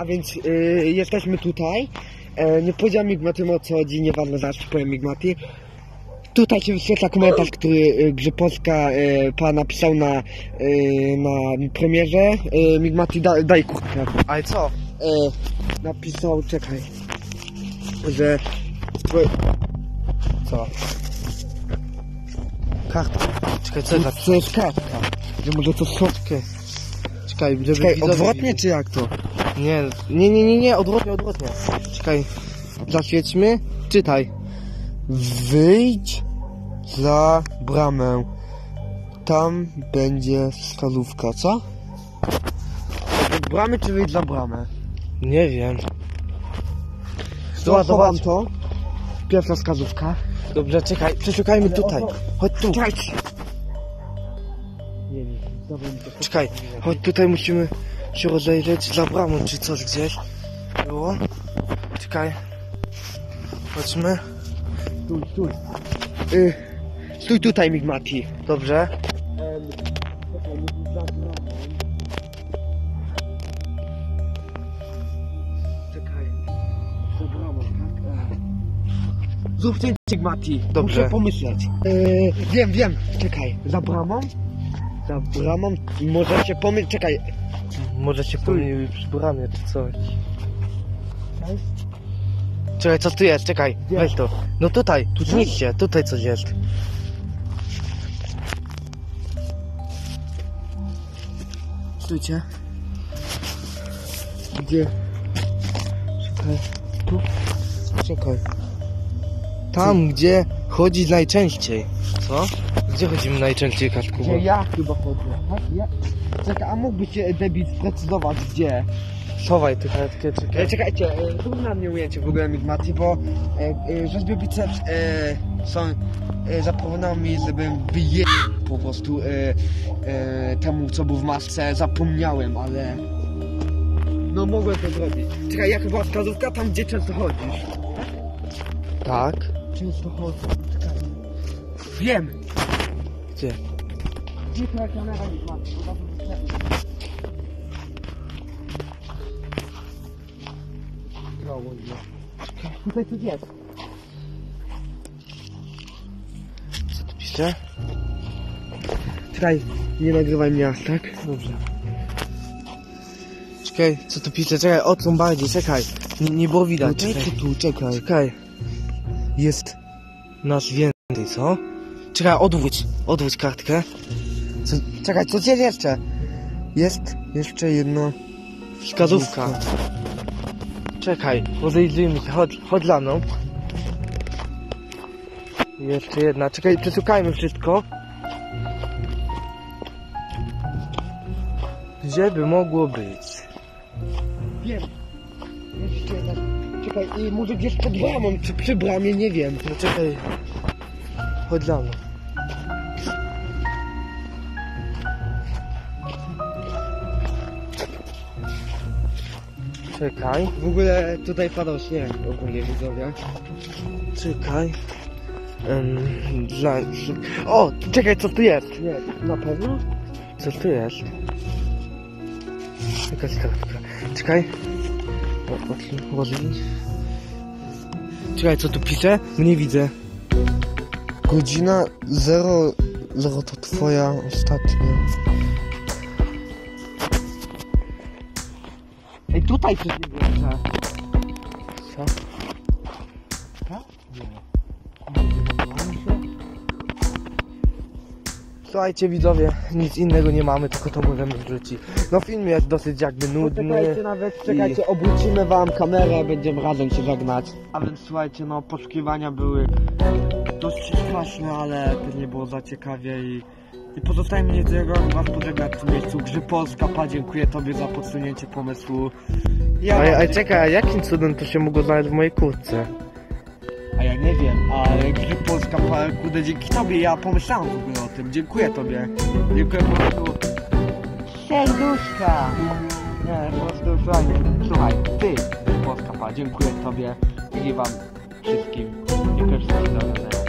a więc y, jesteśmy tutaj. E, nie powiedziałem Migmaty o co chodzi, nieważne, zaraz powiem Migmaty. Tutaj się wyświetla komentarz, który y, Grzybowska y, pan napisał na, y, na premierze. Y, Migmaty, da, daj kurtkę. Ale co? E, napisał, czekaj, że Co? Karta. Czekaj, co jest to jest kartka, że może to słodkie. Czekaj, żeby Czekaj, widzowie odwrotnie czy jak to? Nie, nie, nie, nie, nie, odwrotnie, odwrotnie. Czekaj, zaświećmy. Czytaj. Wyjdź za bramę. Tam będzie wskazówka, co? Od bramy czy wyjdź za bramę? Nie wiem. Zobacz, zobacz to. Pierwsza wskazówka. Dobrze, czekaj, przeszukajmy tutaj. Chodź tu. Czekaj. Czekaj, chodź tutaj musimy się rozejrzeć za bramą czy coś gdzieś było. Czekaj. Chodźmy. Stój, stój. Y, stój tutaj, Migmati. Dobrze. Czekaj. Za bramą, tak? Zrób zdjęcie, Migmati. Dobrze. Muszę pomyśleć. Y, wiem, wiem. Czekaj. Za bramą? Za bramą może się. Czekaj. Może się pomyliły przy bramie czy coś. Czekaj, co tu jest? Czekaj, Gdzie? weź to. No tutaj, tu zniszcie, się, tutaj coś jest. Stójcie. Gdzie? Czekaj. Tu? Czekaj. Tam, gdzie chodzić najczęściej. Co? Gdzie chodzimy najczęściej, Kaczku? Gdzie ja chyba chodzę. Tak? Ja... Czekaj, a mógłby się debil sprecyzować gdzie? Schowaj te kartkę, E, czekaj. czekajcie, e, zrób na mnie ujęcie w ogóle Migmati, bo e, e, rzeźby biceps e, są e, zaproponował mi, żebym wyje po prostu e, e, temu co był w masce, zapomniałem, ale no mogłem to zrobić. Czekaj, jaka była wskazówka tam gdzie często chodzisz? Tak? Często chodzę. Czekaj. Wiem! Gdzie? Gdzie kamera tam jest- Brawo, nie. Tutaj coś jest. Co tu pisze? Czekaj, nie nagrywaj mnie aż tak. Dobrze. Czekaj, co tu pisze? Czekaj, odsuń bardziej, czekaj. Nie, nie było widać. Czekaj, Czekaj. tu, czekaj. czekaj. Jest nasz więcej, co? Czekaj, odwróć, odwróć kartkę. Co, czekaj, co jest jeszcze? Jest jeszcze jedno. Wskazówka. Czekaj, rozejrzyjmy się, chodź, chodź za mną. Jeszcze jedna, czekaj, przeszukajmy wszystko. Gdzie by mogło być? Wiem. Jeszcze jedna. Czekaj, i może gdzieś pod bramą, czy przy bramie, nie wiem. No czekaj, chodź za mną. Czekaj, W ogóle tutaj padał śnieg, ogólnie widzowie. czekaj. Um, dla... O, czekaj, co tu jest? Nie, na pewno? Co tu jest? Jakaś kartka. Czekaj. Rozwij. Czekaj, co tu pisze? Nie widzę. Godzina 0, 0 to twoja ostatnia. Ej, tutaj coś jest jeszcze. Co? Tak? Słuchajcie widzowie, nic innego nie mamy, tylko to możemy wrzucić. No film jest dosyć jakby nudny. Poczekajcie nawet, czekajcie, obrócimy wam kamerę, będziemy razem się żegnać. A więc słuchajcie, no poszukiwania były dość straszne, ale też nie było za ciekawie i, i pozostaje mi niczego was pożegnać w tym miejscu. Grzyb Polska, pa, dziękuję tobie za podsunięcie pomysłu. Ja wam- ale czekaj, a jakim cudem to się mogło znaleźć w mojej kurtce? Nie wiem, ale Grzyb Polska, kurde, dzięki tobie ja pomyślałem w ogóle o tym. Dziękuję tobie. Dziękuję po prostu. Serduszka! Nie, po prostu słuchaj, słuchaj, ty, Grzyb Polska, dziękuję tobie i wam wszystkim. Dziękuję wszystkim za oglądanie.